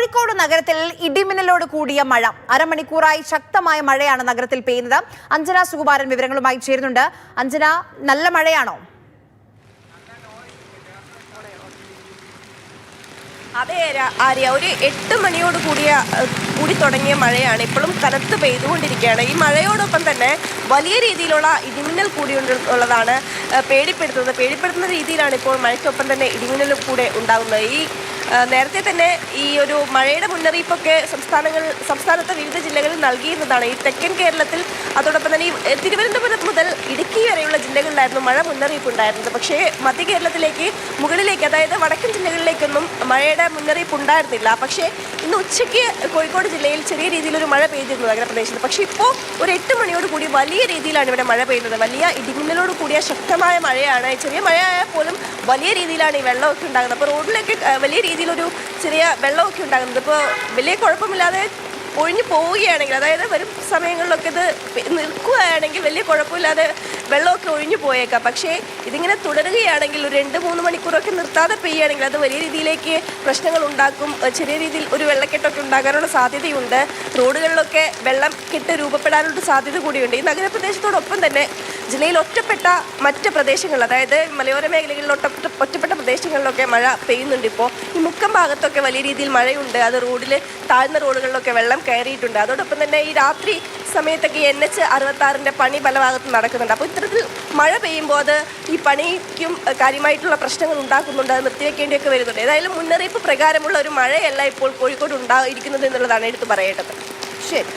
കോഴിക്കോട് നഗരത്തിൽ ഇടിമിന്നലോട് കൂടിയ മഴ. അരമണിക്കൂറായി ശക്തമായ മഴയാണ് നഗരത്തിൽ പെയ്യുന്നത്. അഞ്ജന സുകുമാരൻ വിവരങ്ങളുമായി ചേരുന്നുണ്ട്. അഞ്ജന നല്ല മഴയാണോ? അതെ ആര്യ- ഒരു എട്ട് മണിയോട് കൂടിയ കൂടി തുടങ്ങിയ മഴയാണ് ഇപ്പോഴും കനത്ത് പെയ്തുകൊണ്ടിരിക്കുകയാണ്. ഈ മഴയോടൊപ്പം തന്നെ വലിയ രീതിയിലുള്ള ഇടിമിന്നൽ കൂടി ഉള്ളതാണ് പേടിപ്പെടുത്തുന്നത്. പേടിപ്പെടുത്തുന്ന രീതിയിലാണ് ഇപ്പോൾ മഴയ്ക്കൊപ്പം തന്നെ ഇടിമിന്നൽ കൂടെ ഉണ്ടാകുന്നത്. ഈ നേരത്തെ തന്നെ ഈ ഒരു മഴയുടെ മുന്നറിയിപ്പൊക്കെ സംസ്ഥാനങ്ങൾ സംസ്ഥാനത്തെ വിവിധ ജില്ലകളിൽ നൽകിയിരുന്നതാണ്. ഈ തെക്കൻ കേരളത്തിൽ അതോടൊപ്പം തന്നെ ഈ തിരുവനന്തപുരം മുതൽ ഇടുക്കി വരെയുള്ള ജില്ലകളിലായിരുന്നു മഴ മുന്നറിയിപ്പ് ഉണ്ടായിരുന്നത് പക്ഷേ മധ്യ കേരളത്തിലേക്ക് മുകളിലേക്ക് അതായത് വടക്കൻ ജില്ലകളിലേക്കൊന്നും മഴയുടെ മുന്നറിയിപ്പ് ഉണ്ടായിരുന്നില്ല പക്ഷേ ഇന്ന് ഉച്ചയ്ക്ക് കോഴിക്കോട് ജില്ലയിൽ ചെറിയ രീതിയിലൊരു മഴ പെയ്തിരുന്നു നഗരപ്രദേശത്ത്. പക്ഷേ ഇപ്പോൾ ഒരു എട്ട് മണിയോട് കൂടി വലിയ രീതിയിലാണ് ഇവിടെ മഴ പെയ്യുന്നത്. വലിയ ഇടിമിന്നലോട് കൂടിയ ശക്തമായ മഴയാണ്. ചെറിയ മഴയായാൽ പോലും വലിയ രീതിയിലാണ് ഈ വെള്ളമൊക്കെ ഉണ്ടാകുന്നത്. അപ്പോൾ റോഡിലൊക്കെ വലിയ രീതിയിലൊരു ചെറിയ വെള്ളമൊക്കെ ഉണ്ടാകുന്നത്. ഇപ്പോൾ വലിയ കുഴപ്പമില്ലാതെ ഒഴിഞ്ഞു പോവുകയാണെങ്കിൽ അതായത് വരും സമയങ്ങളിലൊക്കെ ഇത് നിൽക്കുകയാണെങ്കിൽ വലിയ കുഴപ്പമില്ലാതെ വെള്ളമൊക്കെ ഒഴിഞ്ഞു പോയേക്കാം. പക്ഷേ ഇതിങ്ങനെ തുടരുകയാണെങ്കിൽ ഒരു രണ്ട് മൂന്ന് മണിക്കൂറൊക്കെ നിർത്താതെ പെയ്യുകയാണെങ്കിൽ അത് വലിയ രീതിയിലേക്ക് പ്രശ്നങ്ങൾ ഉണ്ടാക്കും. ചെറിയ രീതിയിൽ ഒരു വെള്ളക്കെട്ടൊക്കെ ഉണ്ടാകാനുള്ള സാധ്യതയുണ്ട്. റോഡുകളിലൊക്കെ വെള്ളം കെട്ട് രൂപപ്പെടാനുള്ള സാധ്യത കൂടിയുണ്ട്. ഈ നഗരപ്രദേശത്തോടൊപ്പം തന്നെ ജില്ലയിൽ ഒറ്റപ്പെട്ട മറ്റ് പ്രദേശങ്ങൾ അതായത് മലയോര മേഖലകളിൽ ഒറ്റപ്പെട്ട പ്രദേശങ്ങളിലൊക്കെ മഴ പെയ്യുന്നുണ്ട് ഇപ്പോൾ ഈ മുക്കം ഭാഗത്തൊക്കെ വലിയ രീതിയിൽ മഴയുണ്ട്. അത് റോഡിൽ താഴ്ന്ന റോഡുകളിലൊക്കെ വെള്ളം കയറിയിട്ടുണ്ട്. അതോടൊപ്പം തന്നെ ഈ രാത്രി സമയത്തൊക്കെ എൻ എച്ച് അറുപത്താറിന്റെ പണി പല ഭാഗത്തും നടക്കുന്നുണ്ട്. അപ്പോൾ ഇത്തരത്തിൽ മഴ പെയ്യുമ്പോൾ അത് ഈ പണിക്കും കാര്യമായിട്ടുള്ള പ്രശ്നങ്ങൾ ഉണ്ടാക്കുന്നുണ്ട്. അത് നിർത്തിവെക്കേണ്ടിയൊക്കെ വരുന്നുണ്ട്. ഏതായാലും മുന്നറിയിപ്പ് പ്രകാരമുള്ള ഒരു മഴയല്ല ഇപ്പോൾ കോഴിക്കോട് ഉണ്ടായിരിക്കുന്നത് എന്നുള്ളതാണ് എടുത്തു പറയേണ്ടത്. ശരി.